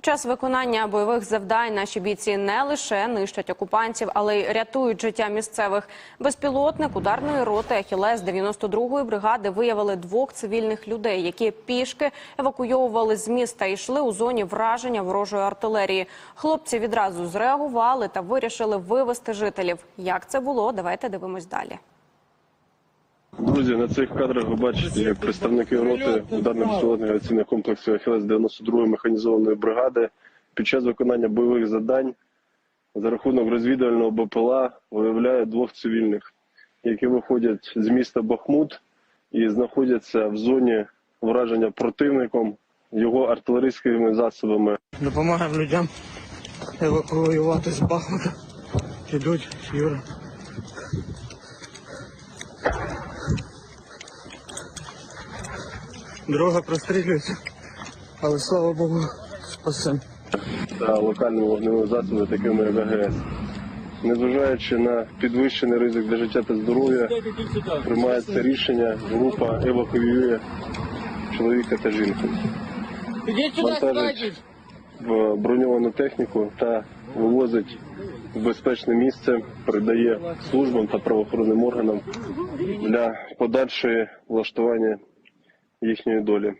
Під час виконання бойових завдань наші бійці не лише нищать окупантів, але й рятують життя місцевих. Безпілотник ударної роти Ахілес 92-ї бригади виявили двох цивільних людей, які пішки евакуйовували з міста і йшли у зоні враження ворожої артилерії. Хлопці відразу зреагували та вирішили вивести жителів. Як це було? Давайте дивимось далі. Друзі, на цих кадрах ви бачите, як представники роти ударно-безпілотних авіаційних комплексів Ахілес 92-ї механізованої бригади під час виконання бойових завдань за рахунок розвідувального БПЛА виявляють двох цивільних, які виходять з міста Бахмут і знаходяться в зоні враження противником його артилерійськими засобами. Допомагаємо людям евакуювати з Бахмута. Ідуть, Юра. Дорога прострілюється, але слава Богу, спасем. та локальними вогневими засобами, такими як АГС. Незважаючи на підвищений ризик для життя та здоров'я, приймається рішення, група евакуює чоловіка та жінку. Вантажить в броньовану техніку та вивозить в безпечне місце, передає службам та правоохоронним органам для подальшої влаштування їхньої долі.